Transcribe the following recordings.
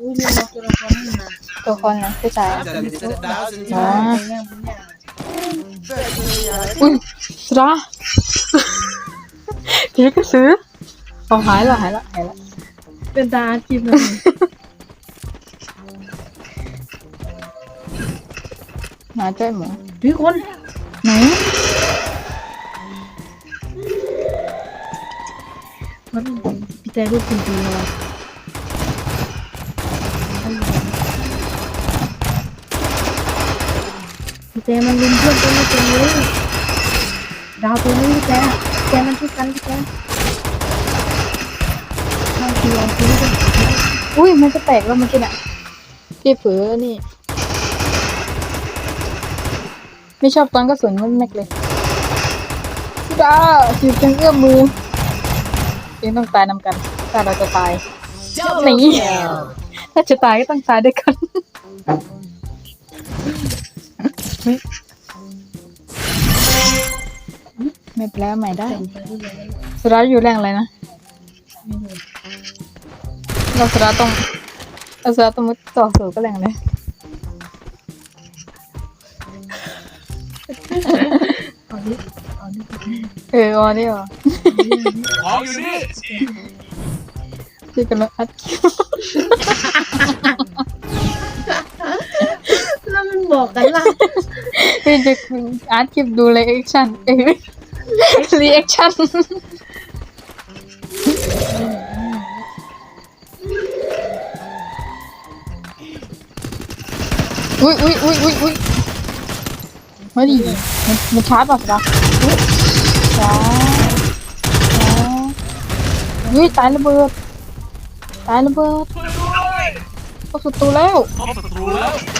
อุ้ยนี่เราตัวละครนี่นะตัวคนนะผู้ชาย Just a thousand อ๋อ times. เนี่ยมันเนี่ยอุ้ยสระพี่ก็ซื้อเอาหายละหายละหายละเป็นตาอาชีพเลยมาจ้อยหมูพี่คนไหนมันพี่แต่รูปจริงๆเลยพี่แต่ มันลุมเพื่อนตัวนี้ตัวนี้ดาวตัวนี้พี่แต่พี่แต่มันช่วยกันพี่แต่มาทีละทีละอุ้ยมันจะแตกแล้วเมื่อกี้น่ะพี่เผือนี่ ไม่ชอบตอนกระสุนมันแม็กเลยจ้าสิบจังเอื้อมมือยังต้องตายนำกัน ถ้าเราจะตายนี่ถ้าจะตายก็ต้องตายด้วยกันเฮ้ยไม่เป็นไรเอาใหม่ได้สระอยู่แรงอะไรนะเราสระต้องเราสระต้องมุดต่อสู้ก็แรงเลยเอาดิเอาดิเอออ๋อนี่เหรอของอยู่นี่ที่กำลังอัดคลิปแล้วมัน บอกกันล่ะพี่จะอัดคลิปดูเลยแอคชั่นเอ้ยรีแอคชั่นอุ้ยอุ้ยอุ้ยอุ้ยอุ้ยเฮ้ยมันมันชาร์จป่ะสระอุ้ยว้าวว้าวอุ้ยตายระเบิดตายระเบิดเข้าสุดตัวแล้วพบศัตรูแล้ว First blood. ระเบิดเจ้าพบศัตรูแล้ว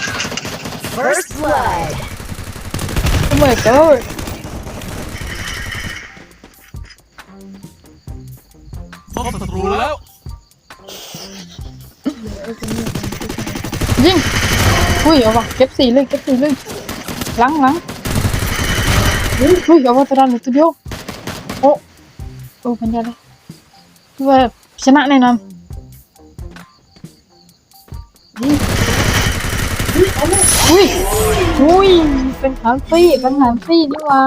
ยิงอุ้ยเอาว่ะเก็บสี่เลยเก็บสี่เลยหลังหลังอุ้ยอุ้ยเอาว่ะตั อุ้ยเป็นหางฟี่เป็นหางฟี่นี่หว่า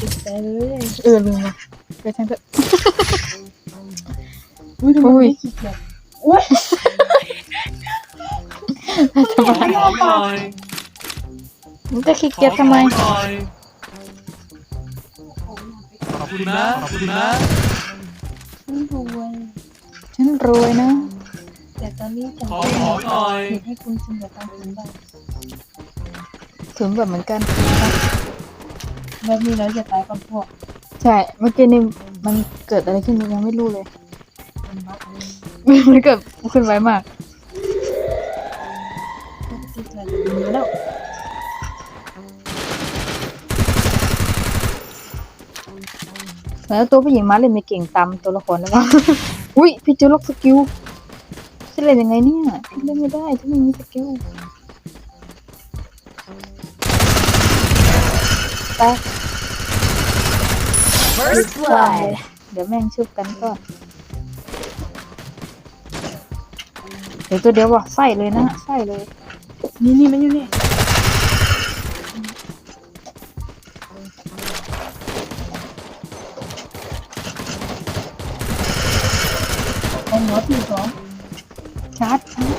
ติดใจเลยเออลืมว่ะไปทางเถอะอุ้ยทำไมอุ้ยไม่คิดแบบโอ้ยทำไมขอหน่อยมันจะขี้เกียจทำไมขอหน่อยขอบคุณนะขอบคุณนะฉันรวยฉันรวยนะแต่ตอนนี้ฉันขอของหน่อยเห็นให้คุณชิมกับตังค์ถึงบ้าน ถึงแบบเหมือนกันแบบนี้เราจะตายก่อนพวก ใช่ เมื่อกี้นี่มันเกิดอะไรขึ้นยังไม่รู้เลย มันบักเลยมันเกิดขึ้นไวมากปกติเราจะมีแล้วแล้วตัวผู้หญิงมาเล่นไม่เก่งตามตัวละครแล้วมั้งอุ้ยพี่เจอล็อกสกิลจะเล่นยังไงเนี่ยพี่เล่นไม่ได้ถ้าไม่มีสกิล ไป First blood. เดี๋ยวแม่งชุบกันก็เดี๋ยวตัวเดียวว่ะใส่เลยนะใส่เลย นี่นี่มันอยู่นี่ เอาหัวตีสองชาร์จชาร์จ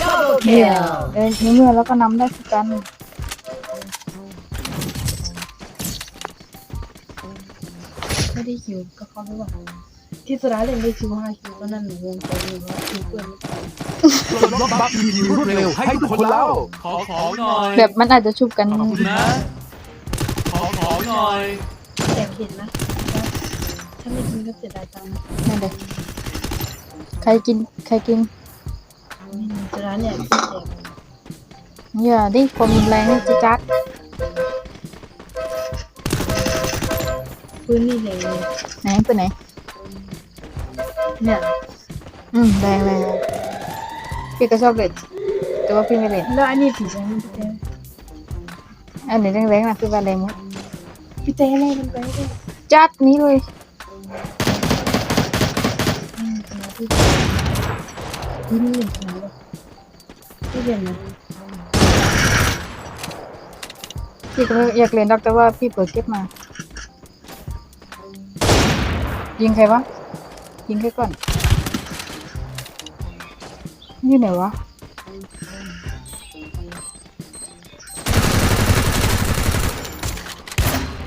Double เดี๋ยว kill. เดินในเมื่อแล้วก็นำได้คือกัน ไม่ได้คิวก็เขาไม่ว่าที่สุดท้ายเล่นได้คิวห้าคิวก็นั่นหนูวงไปเลยว่าคิวเพื่อนไม่ตายรถบัฟทีรวดเร็วให้ทุกคนเล่าขอของหน่อยแบบมันอาจจะชุบกัน ขอบคุณนะ ขอของหน่อยแต่เห็นนะถ้าไม่กินก็เสียดายตังค์นั่นเลยใครกินใครกินไม่มีจะร้านเนี่ยที่แจกอย่าดิความรุนแรงนี่จะจัด ปืนนี่เลยไหนไปไหน เนี่ย อืมแรงแรงพี่ก็ชอบเล่นแต่ว่าพี่ไม่เล่นแล้วอันนี้ผีใช่ไหมพี่เต้อันไหนแรงๆนะพี่ว่าแรงหมดพี่เต้เล่นมันไปเลยจัดนี้เลยอืมสมาธิยิงหนึ่งนะวะที่เรียนนะพี่ก็อยากเรียนดอกแต่ว่าพี่เปิดเก็บมา ยิงใครวะ ยิงใครก่อน นี่ไหนวะ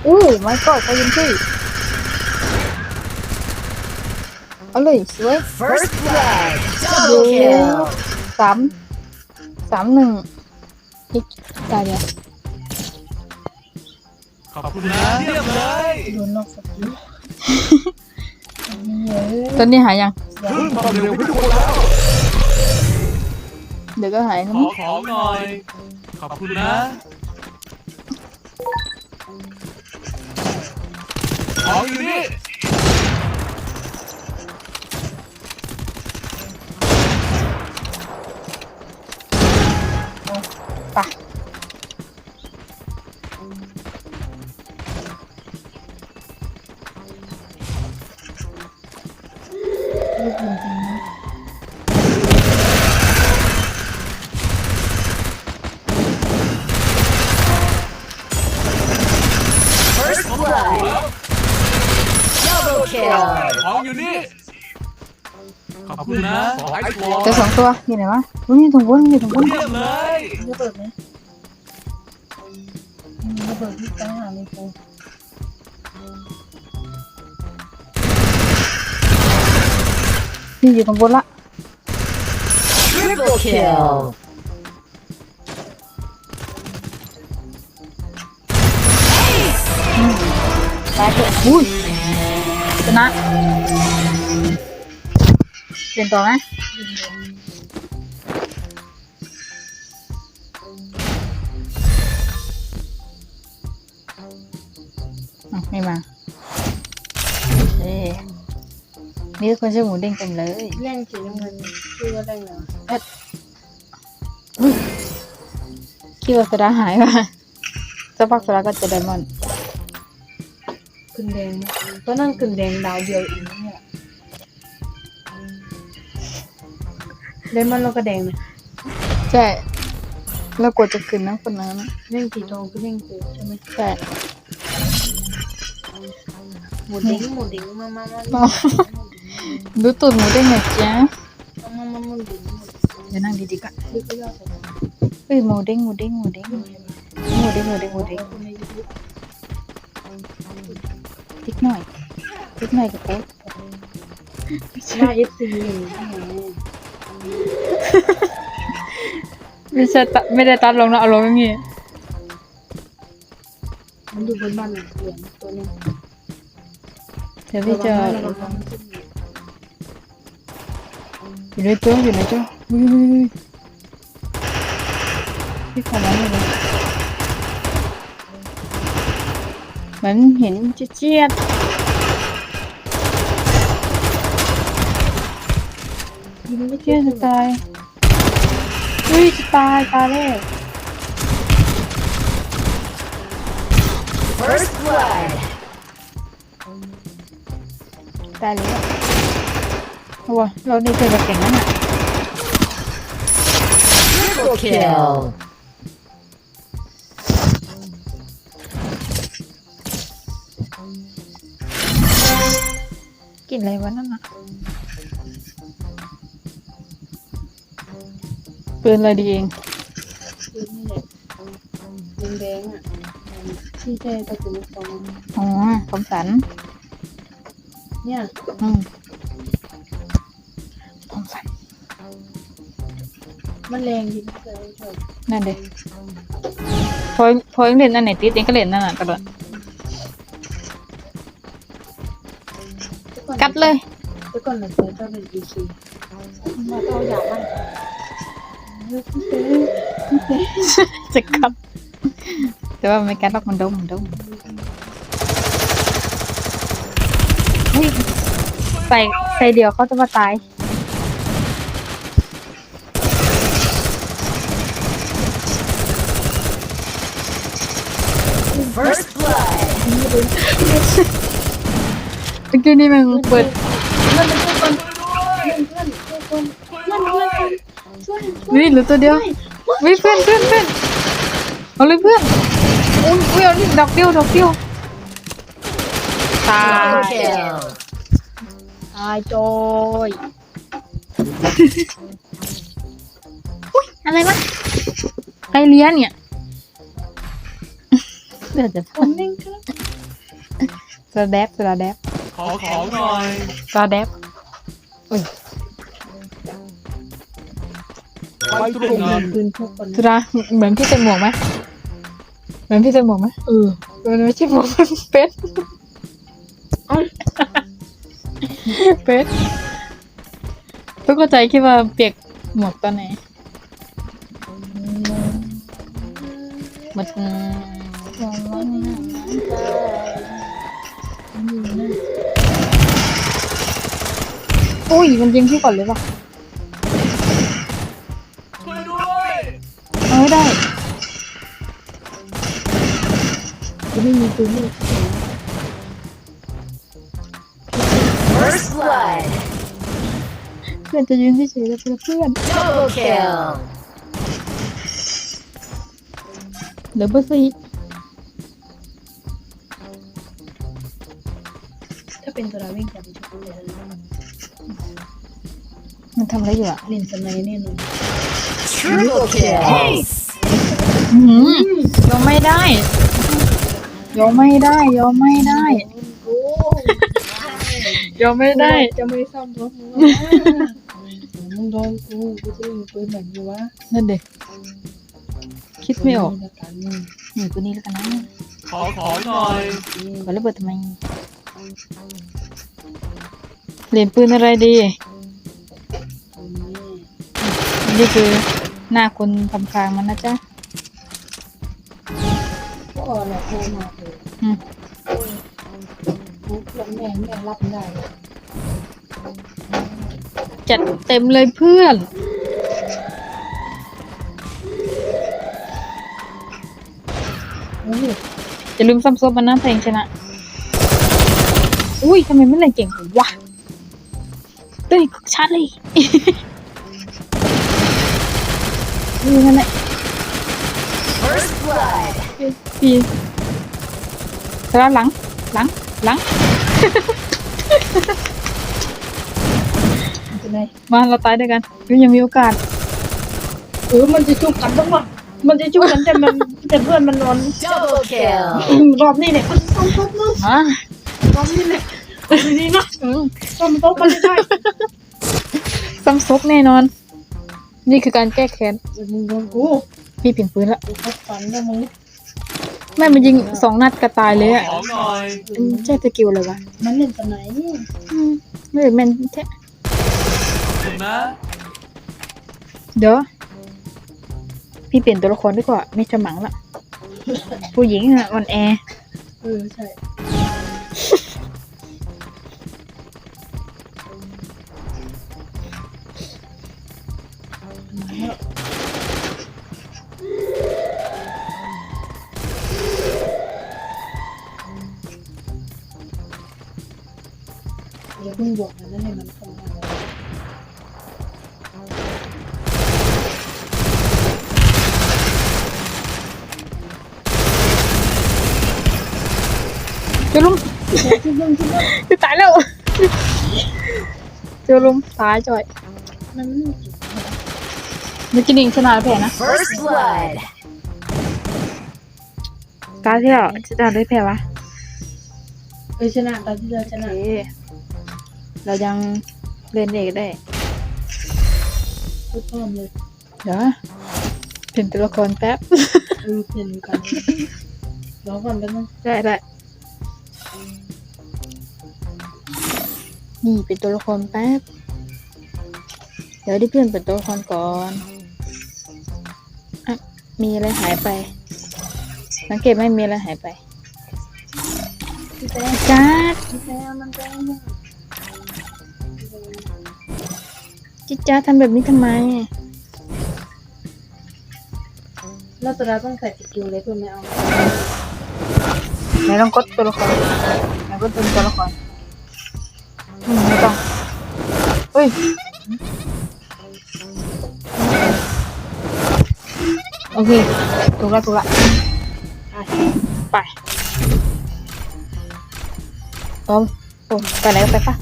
อู้ไม่ก็ไปยิงที่เอาเลยสวย First blood. เย้ Double kill. สามสามหนึ่งอีกตายเดียวขอบคุณนะเยี่ยมเลยโดนนอกสกิลเยอะ ตอนนี้หายยังเพิ่มความเร็วให้ทุกคนแล้วเดี๋ยวก็หายนะขอของหน่อย ขอบคุณนะ ของอยู่นี่ ตัวเจอยู่ไหนวะอุ้ยอยู่ตรงบนอยู่ตรงบนเยี่ยมเลยระเบิดไหมมีระเบิดที่ตั้งหาในโฟนนี่อยู่ตรงบนละ Triple kill. ตายเถอะอุ้ยชนะ เปลี่ยนต่อไหม ไม่มาเอ๊ะมีคนชื่อหมูเด้งเต็มเลยแย่งสีน้ำเงินชื่อว่าอะไรนะคิดว่าสดาหายว่ะสักพักสดาก็เจะไดมอนด์ขึ้นแดงก็นั่นขึ้นแดงดาวเดียวอีกเนี่ยเลมอนเราก็แดงนะใช่ แล้วกดจะขึ้นนะคนนั้นนะเร่งสีทองก็เร่งเกิดใช่ไหมใช่ หมูเด้งหมูเด้งมามามาอ๋อดูตูดหมูเด้งหน่อยจ้ามามามาหมูเด้งเดี๋ยวนั่งดีๆก่อนนี่ก็ยอดเลยเฮ้ยหมูเด้งหมูเด้งหมูเด้งหมูเด้งหมูเด้งหมูเด้งคนในยูทูบติ๊กหน่อยติ๊กหน่อยกับโป๊ะหน้าเอฟซีอย่างนี้ไม่ใช่ตัดไม่ได้ตัดลงนะเอาลงอย่างงี้ มันอยู่บนบ้านเหลืองตัวนึงเดี๋ยวพี่จะระอวังนะยู่ในตัวอยู่ในตัวอุ้ยอุ้ยอุ้ยพี่ขอร้องเลยเหมือนเห็นเจี๊ยดยิงไม่ๆเจเจี๊ยอดจะตายอุ้ยจะตายตายแล้ว First blood. ตายแล้วโอ้โหเราได้เจอกับเก่งนั่นน่ะ Triple kill. กินอะไรวะนั่นน่ะปืนอะไรดีเองคือนี่แหละแดงๆอะ ที่ใจตะกุนฟองอ๋อคมสัน เนี่ยอืมคมสัน มันแรงดีนะเลยชอบนั่นเด็พอพอยังเล่นอันไหนติดเองก็เล่นนั่นน่ะตลอดกัดเลยแต่ก่อนเราเคยชอบเป็นดีคีมาเอาอยากบ้างจะกัด แต่ว่าไม่กัดหรอกมันดมมันดมเฮ้ยใส่ใส่เดียวเขาจะมาตาย First blood. ตะกี้นี่มันเปิดเพื่อนเพื่อนเพื่อนเพื่อนเพื่อนเพื่อนนี่เหลือตัวเดียว วิเพื่อนเพื่อนเพื่อนเอาเลยเพื่อน อุ้ยอุ้ยเอานี่ดอกเดียวดอกเดียวตาย Double kill. ตายจอยอุ้ยอะไรวะไกเลี้ยเนี่ยเดี๋ยวจะพูดสะแดบสะแดบขอของหน่อยสะแดบไปตรงนั้นปืนพกคนสุดาเหมือนพี่ใส่หมวกไหมเห มือนพี่ใส่หมวกไหมเออมันไม่ใช่หมวกมันเป็ดเป็ดเพิ่งเข้าใจคิดว่าเปียกหมวกตอนไหนมันอุ้ยมันยิงพี่ก่อนเลยป่ะช่วยด้วยเอาไม่ได้ จะไม่มีปืนเลย First blood. เพื่อนจะยืนเฉยๆแล้วเพื่อน Double kill. เหลือเบอร์สี่ถ้าเป็นตัวเราวิ่งจับชุดเลยนะมันทำอะไรอยู่อะเล่นสไนแน่นอน Triple kill. อืมยอมไม่ได้ ยอมไม่ได้ยอมไม่ได้โอ้ยอมไม่ได้ จะไม่ซ่อมรถมึงมึงโดนกูกูจะยิงปืนแบบนี้วะนั่นเด็กคิดไม่ออกละกันหนูตัวนี้แล้วกันนะขอของหน่อยขอระเบิดทำไมเล่นปืนอะไรดี นี่คือหน้าคนทำคางมันนะจ๊ะ ก็แหละโทรมาเลยอืมปุ๊บแล้วแม่แม่รับไม่ได้จัดเต็มเลยเพื่อนโอ้ยอย่าลืมซ้ำซบมันนะเพลงชนะ อุ้ยทำไมไม่เล่นเก่งวะเต้ยชาร์จเลย นี่นั่นแหละ First blood. ปีแล้วหลัง หลัง หลังเป็นไงมาเราตายด้วยกันยังมีโอกาสเออมันจะจุกกันบ้างวะมันจะจุกกันแต่มันแต่เพื่อนมันนอนรอบนี้เนี่ยมันซ่อมรถมึงฮะรอบนี้เนี่ยรอบนี้นะอืมซ่อมโต๊ะมันไม่ได้ซ้ำซบแน่นอน นี่คือการแก้แค้นเดี๋ยวมึงโดนกูพี่เปลี่ยนปืนละกูพัดฝันนะมึง แม่มันยิงสองนัดกระตายเลยอะของหน่อยอืมใช่สกิลเลยวะมันเล่นสไนด์อืมไม่ได้แม่นแท้ถึงนะเดี๋ยวพี่เปลี่ยนตัวละครดีกว่าไม่จะหมังละผู้หญิงอะอ่อนแอ เออใช่ จะตายแล้วเจอลุมตายจ่อยมันเมื่อกี้นิงชนะแล้วแพ้นะ First blood. ตาที่แล้วชนะได้แพ้วะเออชนะตอนที่เราชโอนะเคเรายังเล่นเอกได้ทุกคนเลยเดี๋ยวเปลี่ยนตัวละครแป๊บเออเปลี่ยนกันรอก่อนแป๊บนึงได้ได้ นี่เป็นตัวละครแป๊บ เดี๋ยวที่เพื่อนเป็นตัวละครก่อนอะมีอะไรหายไป สังเกตไหมมีอะไรหายไปพี่แจ๊จัดพี่แจ๊มันแจ๊จิจ้าทำแบบนี้ทำไม แล้วตัวเราต้องใส่สกิลเลยเพื่อไม่เอาไหนลองกดตัวละครไหนกดตัวตัวละคร ยโอเคถูกละถูกละไปไปโอ้โอ้ไปไหนก็ไปปะ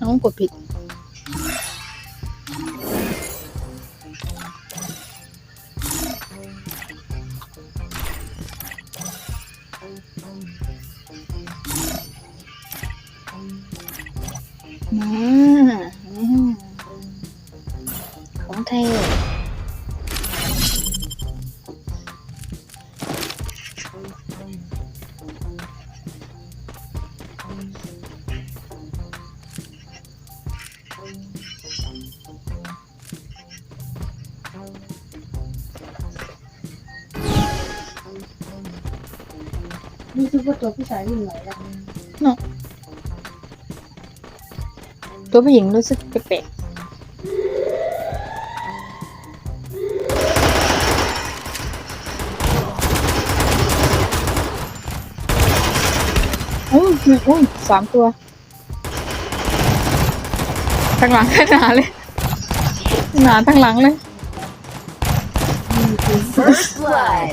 น้องกดผิด ของเท嗯รู้สึกว่าตัวผู้ชายวิ่งไหลแล้ว ตัวผู้หญิงรู้สึกแปลกๆอุ้ยอุ้ยสามตัวทั้งหลังทั้งหนาเลยหนาทั้งหลังเลย First blood.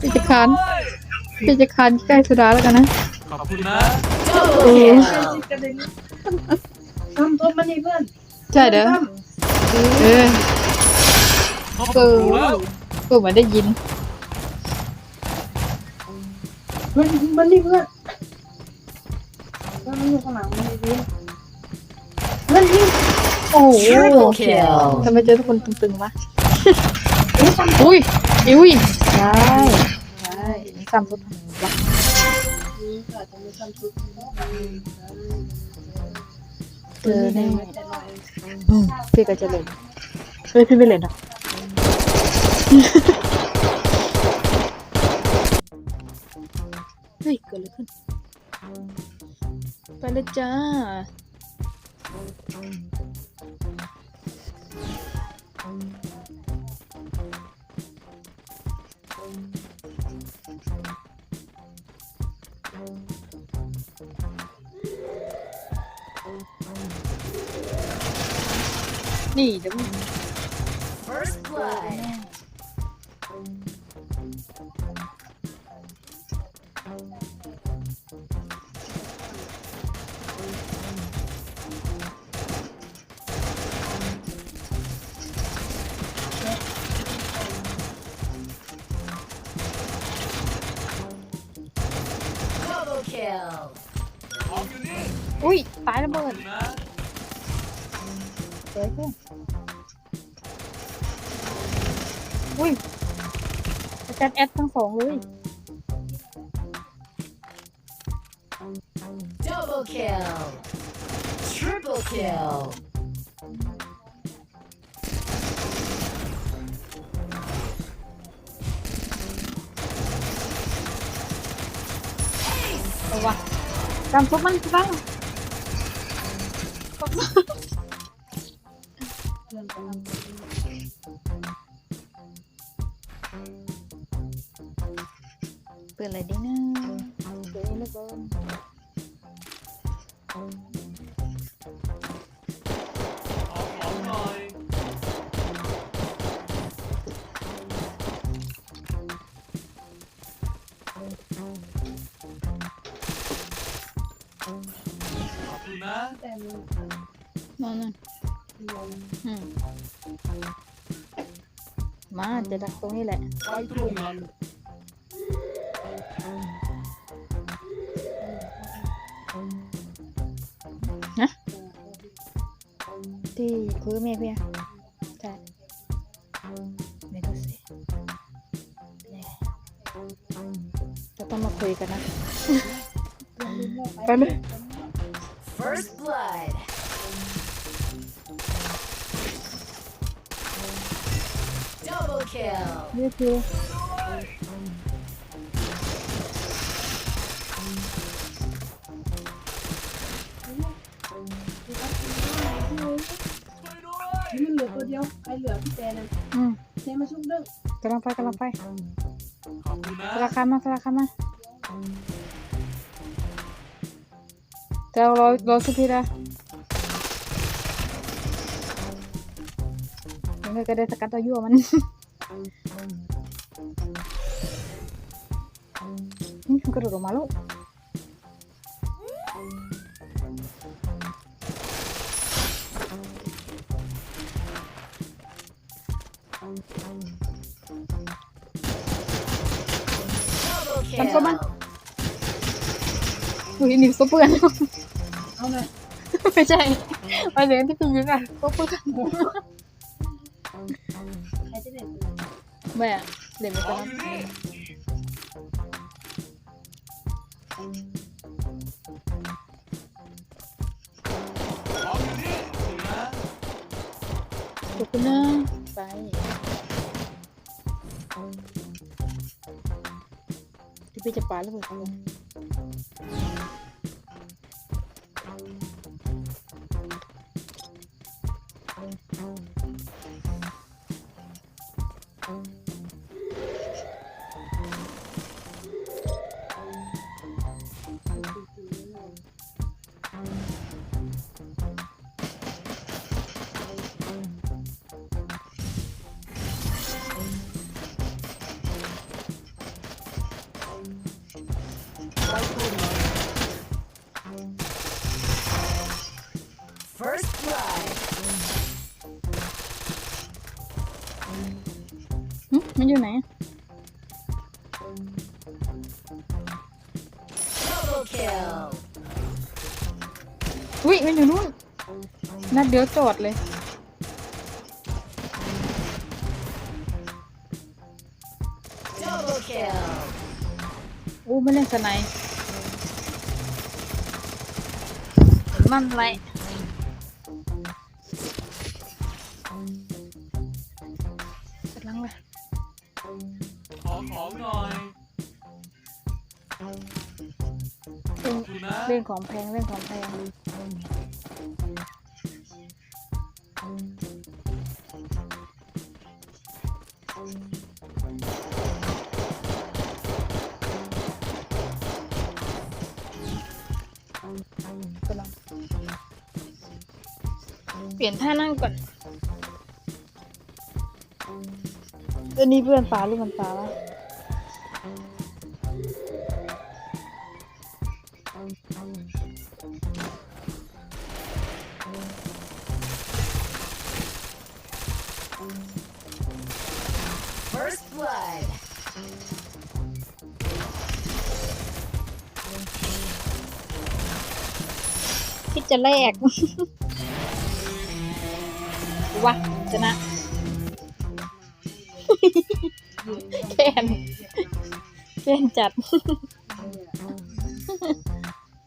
พี่จะคานพี่จะคานใกล้สุดาแล้วกันนะข อบคุณนะ Double kill. กระเด็นทำตัวมันนี่เพื่อนใช่เด้อเออขอบคุณแล้วกูเหมือนได้ยิน มันมันนี่เพื่อนมันอยู่ข้างหลังมันนี่เพื่อนมันยิงโอ้โหทำไมเจอทุกคนตึงๆวะอุ้ยอุ้ยใช่ใช่ซ้ำสุดวะนี่ ค่ะจะมีความสุขเจอแน่อืมพี่ก็จะเล่นเฮ้ยพี่ไม่เล่นหรอกเฮ้ยเกิดอะไรขึ้น ไปเลยจ้า นี่เดี๋ยวมึง First blood. Double kill. ของอยู่นี่อุ้ยตายระเบิด นะเกิดขึ้น อุ้ยอาจารย์แอดทั้งสองเลย Double kill. Triple kill. เอาวะจำซุปมันบ้าง เพื่อนกำลังเปิดอะไรดีนะเปิดแล้วก็ขอของหน่อยขอบคุณนะ แต่มีนอนนั่นลม อืมมาจะดักตรงนี้แหละไว้ตรงนั้นที่คุยกับแม่พี่อะใช่ไม่รู้สิเนี่ยจะต้องมาคุยกันนะไปเลย Double kill. นี่คือยืนเหลือตัวเดียวใครเหลือพี่แจนั่นอืมเจมาชุบดึงกำลังไปกำลังไปขอบคุณนะราคามาราคามาจะรอรอสักทีนะยังไงก็ได้สกัดตัวยั่วมันนี่มัน กระโดดออกมาแล้ว Double Làm sao băng? kill. อุ้ยนี่ซุปเปอร์กันเอาเลยไม่ใช่หมายถึงที่พี่ยิงอะซุปเปอร์กันใครจะเล่น ไม่อะเล่นไม่เป็นขอบคุณนะไปที่พี่จะปาแล้วเหมือนกัน อยู่ไหน อุ้ยมันอยู่นู่น นัดเดียวจอดเลย อู้ไม่เล่นสไนมันไร ล่นของแพงเล่นของแพงกำลังเปลี่ยนท่านั่งก่อนอันนี้เพื่อนปลาหรือมันปลาวะ จะแลกวะชนะแค้นแค้นจัด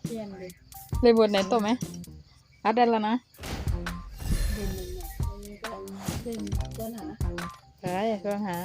เล่นเลยเลยบทไหนต่อไหมอัดได้แล้วนะเล่นเลยเนี่ยเล่นก็เล่นเล่นหา